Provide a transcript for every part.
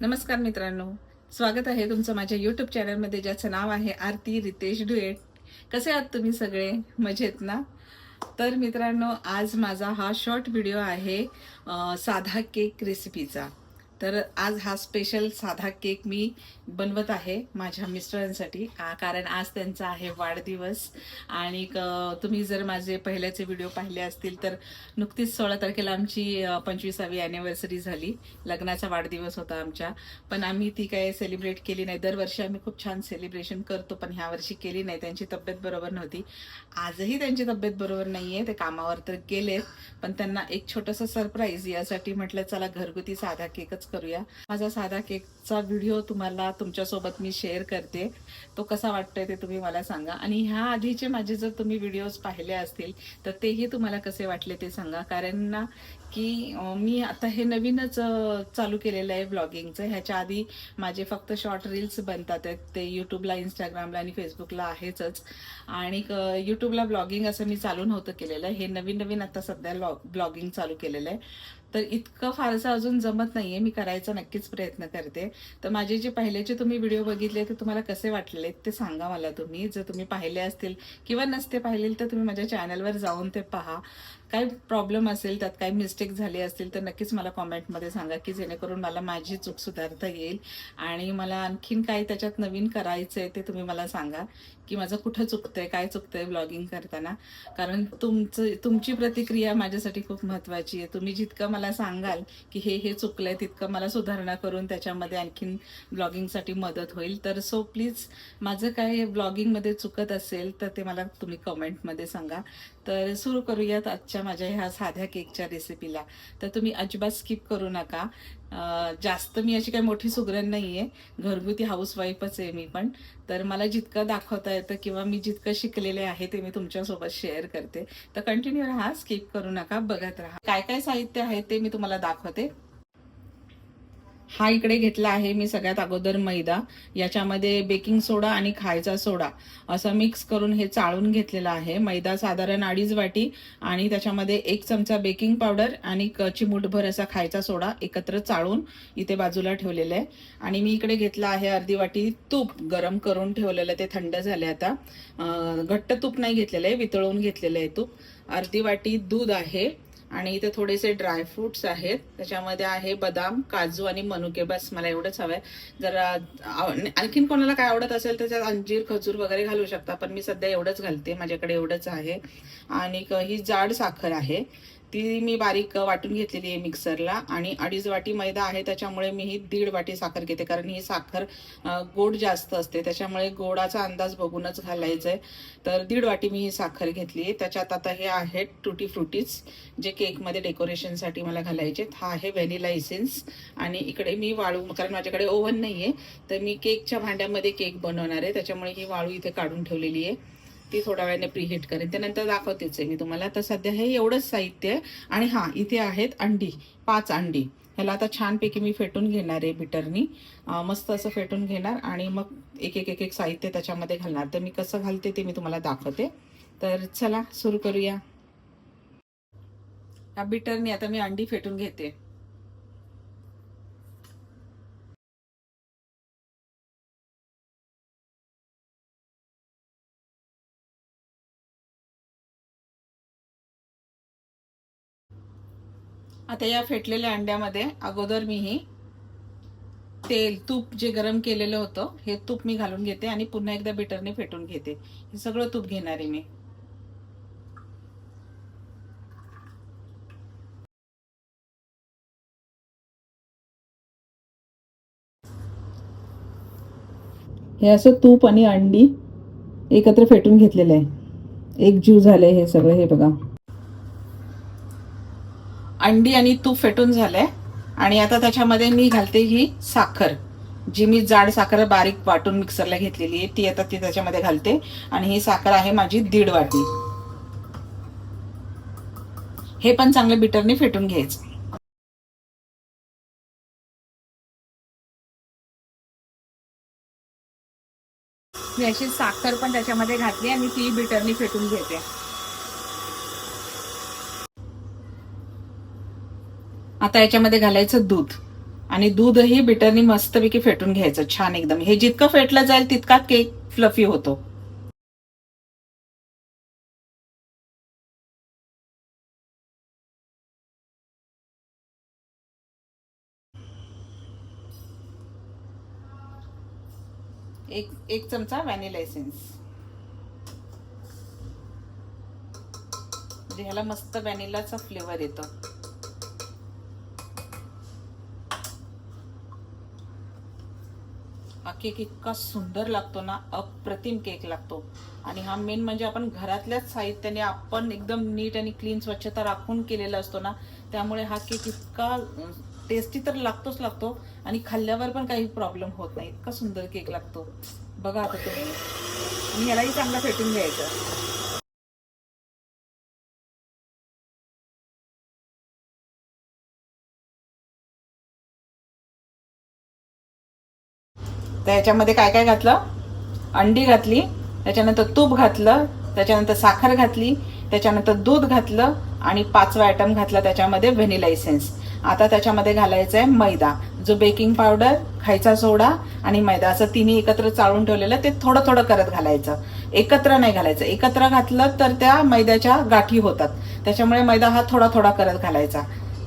नमस्कार मित्रांनो. स्वागत आहे तुमचं माझ्या यूट्यूब चॅनलमध्ये ज्याचं नाव आहे आरती रितेश डुएट. कसे आहात तुम्ही सगळे? मजेत ना? तर मित्रांनो आज माझा हा शॉर्ट व्हिडिओ आहे साधा केक रेसिपीचा तर आज हा स्पेशल साधा केक मी बनवत आहे माझ्या मिस्टरांसाठी. कारण आज त्यांचा आहे वाढदिवस. आणि तुम्ही जर माझे पहिल्याचे व्हिडिओ पाहिले असतील तर नुकतीच सोळा तारखेला आमची पंचवीसावी ॲनिव्हर्सरी झाली. लग्नाचा वाढदिवस होता आमच्या. पण आम्ही ती काय सेलिब्रेट केली नाही. दरवर्षी आम्ही खूप छान सेलिब्रेशन करतो पण ह्या वर्षी केली नाही. त्यांची तब्येत बरोबर नव्हती. आजही त्यांची तब्येत बरोबर नाहीये. ते कामावर तर गेलेत. पण त्यांना एक छोटंसं सरप्राईज यासाठी म्हटलं चला घरगुती साधा केकच करूया. माझा साधा केक आजचा व्हिडिओ तुम्हाला तुमच्यासोबत मी शेअर करते. तो कसा वाटतोय ते तुम्ही मला सांगा. आणि ह्या आधीचे माझे जर तुम्ही व्हिडिओज पाहिले असतील तर तेही तुम्हाला कसे वाटले ते सांगा. कारण ना की मी आता हे नवीनच चालू केलेलं आहे ब्लॉगिंगचं. ह्याच्या आधी माझे फक्त शॉर्ट रील्स बनतात आहेत. ते यूट्यूबला इंस्टाग्रामला आणि फेसबुकला आहेचच आणि यूट्यूबला ब्लॉगिंग असं मी चालू नव्हतं केलेलं. हे नवीन नवीन आता सध्या ब्लॉगिंग चालू केलेलं आहे. तर इतकं फारसं अजून जमत नाहीये. मी करायचा नक्कीच प्रयत्न करते. तर माझे जे पहिल्याचे तुम्ही व्हिडिओ बघितले ते तुम्हाला कसे वाटले ते सांगा मला तुम्ही. जर तुम्ही पाहिले असतील किंवा नसते पाहिले तर तुम्ही माझ्या चॅनलवर जाऊन ते पहा. काही प्रॉब्लेम असेल त्यात काही मिस्टेक झाली असतील तर नक्कीच मला कॉमेंटमध्ये सांगा की जेणेकरून मला माझी चूक सुधारता येईल. आणि मला आणखीन काय त्याच्यात नवीन करायचं आहे ते तुम्ही मला सांगा की माझं कुठं चुकतंय काय चुकतंय ब्लॉगिंग करताना. कारण तुमचं तुमची प्रतिक्रिया माझ्यासाठी खूप महत्त्वाची आहे. तुम्ही जितकं मला सांगाल की हे हे चुकलंय तितकं मला सुधारणा करून त्याच्यामध्ये आणखीन ब्लॉगिंगसाठी मदत होईल. तर सो प्लीज माझं काय ब्लॉगिंगमध्ये चुकत असेल तर ते मला तुम्ही कमेंटमध्ये सांगा. तर सुरू करूयात आजच्या माझ्या ह्या साध्या केकच्या रेसिपीला तर तुम्ही अजिबात स्किप करू नका. जास्त मी अशी काही मोठी सुगरण नाही आहे घरगुती हाऊसवाईफच आहे मी पण. तर मला जितकं दाखवता येतं किंवा मी जितकं शिकलेले आहे ते मी तुमच्यासोबत शेअर करते. तर कंटिन्यू राहा स्किप करू नका बघत राहा. काय काय साहित्य आहे ते मी तुम्हाला दाखवते. हा इकडे घेतला आहे मी सगळ्यात अगोदर मैदा. याच्यामध्ये बेकिंग सोडा आणि खायचा सोडा. असं मिक्स करून हे चाळून घेतलेलं आहे. मैदा साधारण अडीच वाटी आणि त्याच्यामध्ये एक चमचा बेकिंग पावडर आणि क- चिमूटभर असा खायचा सोडा एकत्र चाळून इथे बाजूला ठेवलेलं आहे. आणि मी इकडे घेतलं आहे अर्धी वाटी तूप गरम करून ठेवलेलं ते थंड झाले आता. घट्ट तूप नाही घेतलेलं आहे. वितळून घेतलेलं आहे तूप. अर्धी वाटी दूध आहे. आणि इथे थोडेसे ड्रायफ्रुट्स आहेत. त्याच्यामध्ये आहे बदाम काजू आणि मनुके. बस मला एवढंच हवंय. जर आणखीन कोणाला काय आवडत असेल त्याच्यात अंजीर खजूर वगैरे घालू शकता पण मी सध्या एवढंच घालते. माझ्याकडे एवढंच आहे. आणि ही जाड साखर आहे. ती मी बारीक वाटून घेतलेली आहे मिक्सरला आणि अडीच वाटी मैदा आहे त्याच्यामुळे मी ही दीड वाटी साखर घेते. कारण ही साखर गोड जास्त असते त्याच्यामुळे गोडाचा अंदाज बघूनच घालायचं आहे तर दीड वाटी मी ही साखर घेतली आहे. त्याच्यात आता हे आहेत टुटी फ्रुटीज जे केकमध्ये डेकोरेशनसाठी मला घालायचे हा आहे व्हॅनिला इसेन्स आणि इकडे मी वाळू कारण माझ्याकडे ओव्हन नाही आहे तर मी केकच्या भांड्यामध्ये केक बनवणार आहे. त्याच्यामुळे ही वाळू इथे काढून ठेवलेली आहे. ती थोड्या वेळाने प्रीहीट करेन. त्यानंतर दाखवतेच आहे मी तुम्हाला. तर सध्या हे एवढंच साहित्य आहे. आणि हां इथे आहेत अंडी पाच अंडी. ह्याला आता छानपैकी मी फेटून घेणार आहे बिटरनी मस्त असं फेटून घेणार आणि मग एक एक एक एक साहित्य त्याच्यामध्ये घालणार. तर मी कसं घालते ते मी तुम्हाला दाखवते. तर चला सुरू करूया. या बिटरनी आता मी अंडी फेटून घेते. आता या फेटलेल्या अंड्यामध्ये अगोदर मी ही तेल तूप जे गरम केलेलं होतं हे तूप मी घालून घेते आणि पुन्हा एकदा बिटरने फेटून घेते. हे सगळं तूप घेणार आहे मी. हे असं तूप आणि अंडी एकत्र फेटून घेतलेलं आहे. एक जीव झालंय हे सगळं हे बघा. अंडी आणि तूप फेटून झालंय. आणि आता त्याच्यामध्ये मी घालते ही साखर. जी मी जाड साखर बारीक वाटून मिक्सरला घेतलेली आहे ती आता ती त्याच्यामध्ये घालते. आणि ही साखर आहे माझी दीड वाटी. हे पण चांगलं बिटरने फेटून घ्यायचं. मी अशी साखर पण त्याच्यामध्ये घातली आणि ती बिटरनी फेटून घेते. आता याच्यामध्ये घालायचं दूध. आणि दूधही बिटरनी मस्तपैकी फेटून घ्यायचं छान एकदम. हे जितकं फेटलं जाईल तितका केक फ्लफी होतो. एक एक चमचा व्हॅनिला एसेन्स म्हणजे ह्याला मस्त व्हॅनिलाचा फ्लेवर येतो. केक इतका सुंदर लागतो ना अप्रतिम केक लागतो. आणि हा मेन म्हणजे आपण घरातल्याच साहित्याने आपण एकदम नीट आणि क्लीन स्वच्छता राखून केलेला असतो ना त्यामुळे हा केक इतका टेस्टी तर लागतोच लागतो आणि खाल्ल्यावर पण काही प्रॉब्लेम होत नाही. इतका सुंदर केक लागतो. बघा आता तुम्ही. आणि यालाही चांगला सेटिंग घ्यायचं. तर याच्यामध्ये काय काय घातलं? अंडी घातली त्याच्यानंतर तूप घातलं त्याच्यानंतर साखर घातली त्याच्यानंतर दूध घातलं आणि पाचवा आयटम घातला त्याच्यामध्ये व्हेनिला इसेन्स आता त्याच्यामध्ये घालायचं आहे मैदा. जो बेकिंग पावडर खायचा सोडा आणि मैदा. असं तिन्ही एकत्र चाळून ठेवलेलं ते थोडं थोडं करत घालायचं. एकत्र नाही घालायचं. एकत्र घातलं तर त्या मैद्याच्या गाठी होतात. त्याच्यामुळे मैदा हा थोडा थोडा करत घालायचा.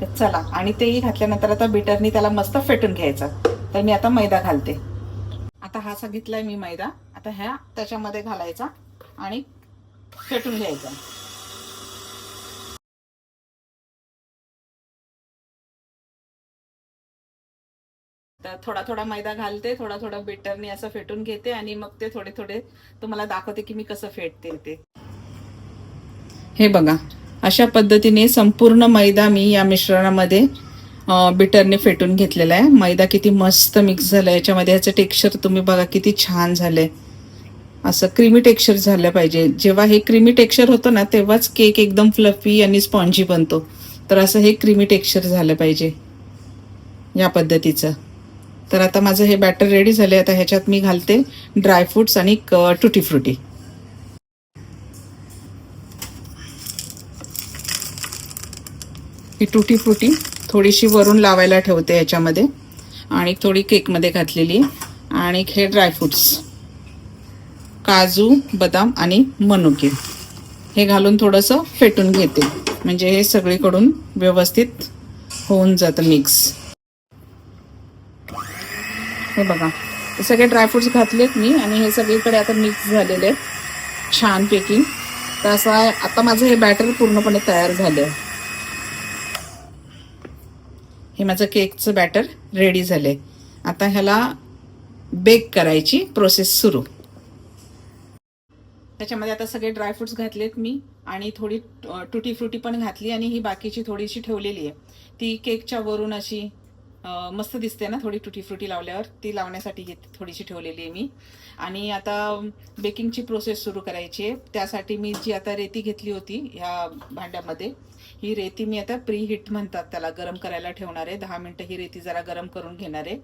तर चला. आणि तेही घातल्यानंतर आता बिटरनी त्याला मस्त फेटून घ्यायचं. तर मी आता मैदा घालते. आता हा सांगितलाय मी मैदा. आता ह्या त्याच्यामध्ये घालायचा आणि फेटून घ्यायचा. तर थोडा थोडा मैदा घालते थोडा थोडा बेटरने असं फेटून घेते आणि मग ते थोडे थोडे तुम्हाला दाखवते की मी कसं फेटते ते. हे बघा अशा पद्धतीने संपूर्ण मैदा मी या मिश्रणामध्ये बिटरने फेटून घेतलेला आहे. मैदा किती मस्त मिक्स झाला आहे याच्यामध्ये याचं टेक्स्चर तुम्ही बघा किती छान झालं आहे असं क्रीमी टेक्स्चर झालं पाहिजे. जेव्हा हे क्रीमी टेक्स्चर होतं ना तेव्हाच केक एकदम फ्लफी आणि स्पॉन्जी बनतो. तर असं हे क्रीमी टेक्स्चर झालं पाहिजे. या पद्धतीचं. तर आता माझं हे बॅटर रेडी झाले आता ह्याच्यात मी घालते ड्रायफ्रुट्स आणि टुटी फ्रुटी ही टुटी फ्रुटी थोडीशी वरून लावायला ठेवते याच्यामध्ये. आणि थोडी केकमध्ये घातलेली आणि हे ड्रायफ्रुट्स काजू बदाम आणि मनुके. हे घालून थोडंसं फेटून घेते. म्हणजे हे सगळीकडून व्यवस्थित होऊन जातं मिक्स हे बघा. हे सगळे ड्रायफ्रुट्स घातलेत मी आणि हे सगळीकडे आता मिक्स झालेले आहेत. छानपैकी तर असं आता माझं हे बॅटर पूर्णपणे तयार झालं आहे हे माझं केकचं बॅटर रेडी झालं आहे आता ह्याला बेक करायची प्रोसेस सुरू. त्याच्यामध्ये आता सगळे ड्रायफ्रुट्स घातलेत मी आणि थोडी अ, टुटी फ्रुटी पण घातली आणि ही बाकीची थोडीशी ठेवलेली आहे. ती केकच्या वरून अशी मस्त दिसते ना थोडी टुटी फ्रुटी लावल्यावर. ती लावण्यासाठी घेत थोडीशी ठेवलेली आहे मी. आणि आता बेकिंगची प्रोसेस सुरू करायची आहे. त्यासाठी मी जी आता रेती घेतली होती ह्या भांड्यामध्ये ही रेती मी आता प्री हिट म्हणतात त्याला गरम करायला ठेवणार आहे. दहा मिनटं ही रेती जरा गरम करून घेणार आहे.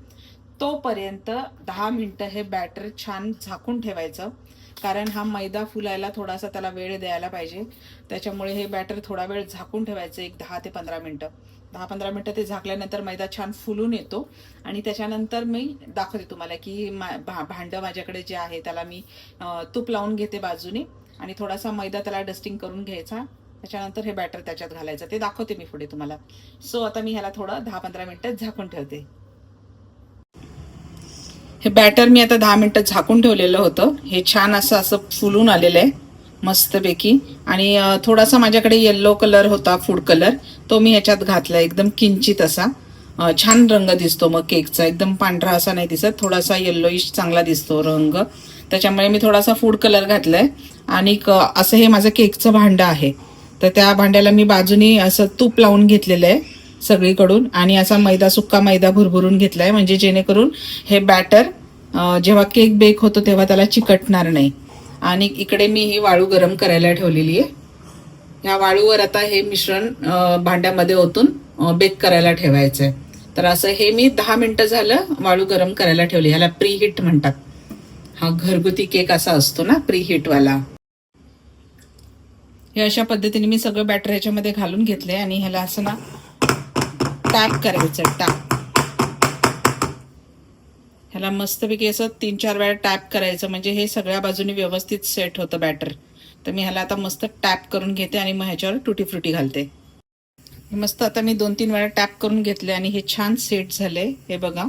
तोपर्यंत दहा मिनटं हे बॅटर छान झाकून ठेवायचं. कारण हा मैदा फुलायला थोडासा त्याला वेळ द्यायला पाहिजे. त्याच्यामुळे हे बॅटर थोडा वेळ झाकून ठेवायचं एक दहा ते पंधरा मिनटं. दहा पंधरा मिनटं ते झाकल्यानंतर मैदा छान फुलून येतो. आणि त्याच्यानंतर मी दाखवते तुम्हाला की मा भा भांडं माझ्याकडे जे आहे त्याला मी तूप लावून घेते बाजूने. आणि थोडासा मैदा त्याला डस्टिंग करून घ्यायचा. त्याच्यानंतर हे बॅटर त्याच्यात घालायचं. ते दाखवते मी पुढे तुम्हाला. सो आता मी ह्याला थोडं दहा पंधरा मिनटं झाकून ठेवते. हे बॅटर मी आता दहा मिनटं झाकून ठेवलेलं होतं. हे छान असं असं फुलून आलेलं आहे मस्तपैकी. आणि थोडासा माझ्याकडे येल्लो कलर होता फूड कलर तो मी ह्याच्यात घातला एकदम किंचित असा. छान रंग दिसतो मग केकचा एकदम पांढरा असा नाही दिसत. थोडासा येल्लोइश चांगला दिसतो रंग. त्याच्यामुळे मी थोडासा फूड कलर घातलाय. आणि असं हे माझं केकचं भांडं आहे. तर त्या भांड्याला मी बाजूनी असं तूप लावून घेतलेलं आहे. सगळीकडून आणि असा मैदा सुक्का मैदा भुरभुरून घेतलाय. म्हणजे जेणेकरून हे बॅटर जेव्हा केक बेक होतो तेव्हा त्याला चिकटणार नाही. आणि इकडे मी ही वाळू गरम करायला ठेवलेली आहे. ह्या वाळूवर आता हे मिश्रण भांड्यामध्ये ओतून बेक करायला ठेवायचं आहे तर असं हे मी दहा मिनटं झालं वाळू गरम करायला ठेवली. ह्याला प्री हिट म्हणतात. हा घरगुती केक असा असतो ना प्री हिटवाला हे अशा पद्धतीने मी सगळं बॅटर ह्याच्यामध्ये घालून घेतले आणि ह्याला असं ना टॅप करायचं टॅप ह्याला मस्तपैकी असं तीन चार वेळा टॅप करायचं म्हणजे हे सगळ्या बाजूने व्यवस्थित सेट होतं बॅटर तर मी ह्याला आता मस्त टॅप करून घेते आणि मग ह्याच्यावर टुटी फ्रुटी घालते. मस्त आता मी दोन तीन वेळा टॅप करून घेतले आणि हे छान सेट झाले हे बघा.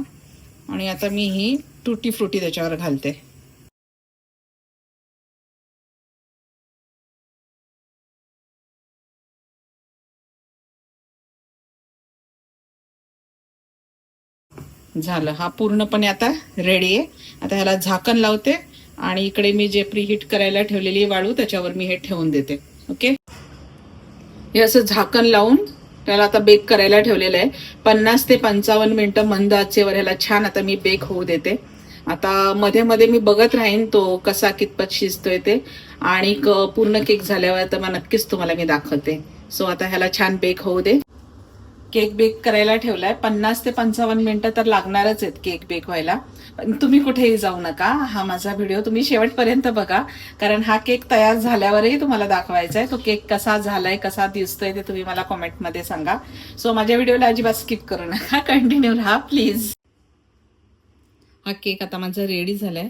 आणि आता मी ही टुटी फ्रुटी त्याच्यावर घालते. झालं. हा पूर्णपणे आता रेडी आहे. आता ह्याला झाकण लावते आणि इकडे मी जे प्रीहीट करायला ठेवलेली वाळू त्याच्यावर मी हे ठेवून देते. ओके हे असं झाकण लावून त्याला आता बेक करायला ठेवलेलं आहे. पन्नास ते पंचावन्न मिनटं मंद आचेवर ह्याला छान आता मी बेक होऊ देते. आता मध्ये मध्ये मी बघत राहीन तो कसा कितपत शिजतोय ते. आणि पूर्ण केक झाल्यावर तर मग नक्कीच तुम्हाला मी दाखवते. सो आता ह्याला छान बेक होऊ दे. केक बेक करायला ठेवलाय. पन्नास ते पंचावन्न मिनिटं तर लागणारच आहेत केक बेक व्हायला. पण तुम्ही कुठेही जाऊ नका. हा माझा व्हिडिओ तुम्ही शेवटपर्यंत बघा. कारण हा केक तयार झाल्यावरही तुम्हाला दाखवायचा आहे तो केक कसा झालाय कसा दिसतोय ते तुम्ही मला कॉमेंटमध्ये सांगा. सो माझ्या व्हिडिओला अजिबात स्किप करू नका. कंटिन्यू राहा प्लीज हा केक आता माझा रेडी झालाय.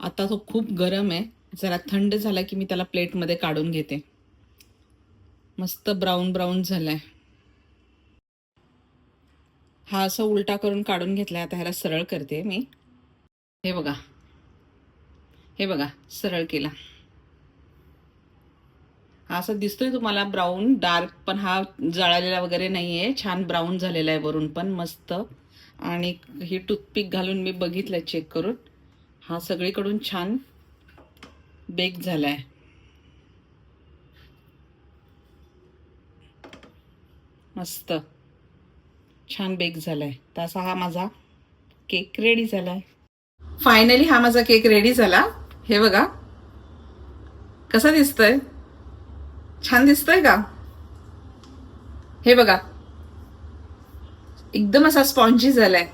आता तो खूप गरम आहे. जरा थंड झाला की मी त्याला प्लेटमध्ये काढून घेते. मस्त ब्राऊन ब्राऊन झालाय. हा असं उलटा करून काढून घेतला आता ह्याला सरळ करते मी. हे बघा. हे बघा सरळ केला. हा असं दिसतोय तुम्हाला ब्राऊन डार्क पण हा जळालेला वगैरे नाही आहे छान ब्राऊन झालेला आहे वरून पण मस्त. आणि ही टूथपिक घालून मी बघितलं चेक करून. हा सगळीकडून छान बेक झाला आहे मस्त. छान बेक झालाय. तसा हा माझा केक रेडी झालाय. फायनली हा माझा केक रेडी झाला. हे बघा. कसा दिसतंय? छान दिसतंय का? हे बघा. एकदम असा स्पॉन्जी झालाय.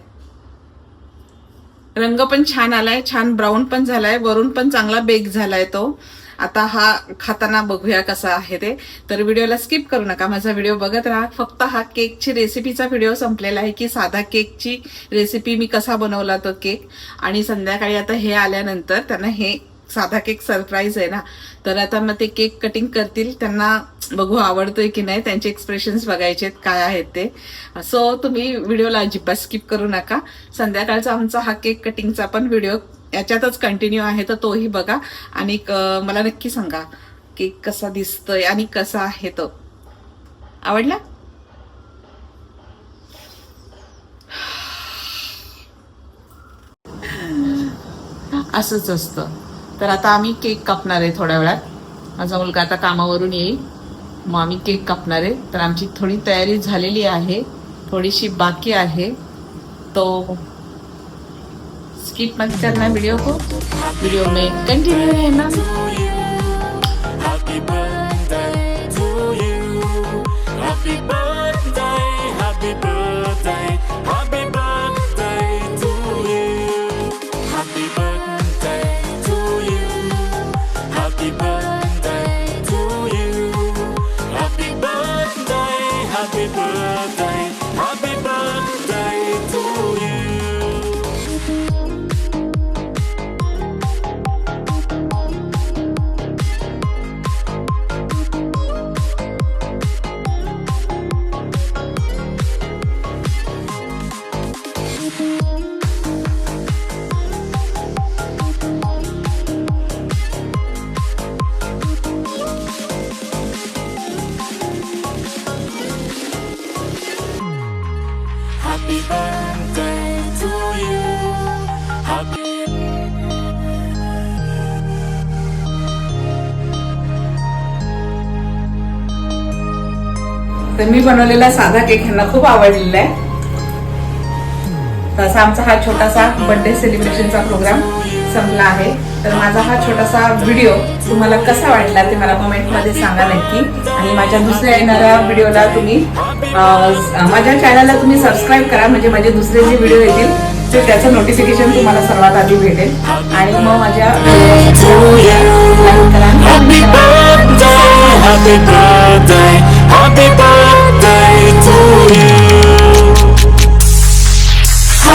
रंग पण छान आलाय छान ब्राऊन पण झालाय वरून पण चांगला बेक झालाय तो. आता हा खाताना बघूया कसा आहे ते. तर व्हिडिओला स्किप करू नका माझा व्हिडिओ बघत राहा. फक्त हा केकची रेसिपीचा व्हिडिओ संपलेला आहे की साधा केकची रेसिपी मी कसा बनवला तो केक. आणि संध्याकाळी आता हे आल्यानंतर त्यांना हे साधा केक सरप्राईज आहे ना. तर आता मग ते केक कटिंग करतील त्यांना बघू आवडतोय की नाही. त्यांचे एक्सप्रेशन्स बघायचे काय आहेत ते. सो तुम्ही व्हिडिओला अजिबात स्किप करू नका. संध्याकाळचा आमचा हा केक कटिंगचा पण व्हिडिओ याच्यातच कंटिन्यू आहे तर तोही बघा. आणि मला नक्की सांगा केक कसा दिसतोय आणि कसा आहे तो. आवडला? असंच असतं. तर आता आम्ही केक कापणार आहे थोड्या वेळात. माझा मुलगा आता कामावरून येईल. मग आम्ही केक कापणार आहे. तर आमची थोडी तयारी झालेली आहे. थोडीशी बाकी आहे. तो स्किप मत करना वीडियो को वीडियो में कंटिन्यू रहना Happy birthday to you. Happy birthday, तर मी बनवलेला साधा केक ह्यांना खूप आवडलेला आहे. तसा आमचा हा छोटासा बर्थडे सेलिब्रेशनचा प्रोग्राम संपला आहे. तर माझा हा छोटासा व्हिडिओ तुम्हाला कसा वाटला ते मला कमेंटमध्ये सांगा नक्की. आणि माझ्या दुसऱ्या येणाऱ्या व्हिडिओला तुम्ही माझ्या चॅनलला तुम्ही सबस्क्राईब करा. म्हणजे माझे दुसरे जे व्हिडिओ येतील ते त्याचं नोटिफिकेशन तुम्हाला सर्वात आधी भेटेल. आणि मग माझ्या Happy happy birthday, happy birthday.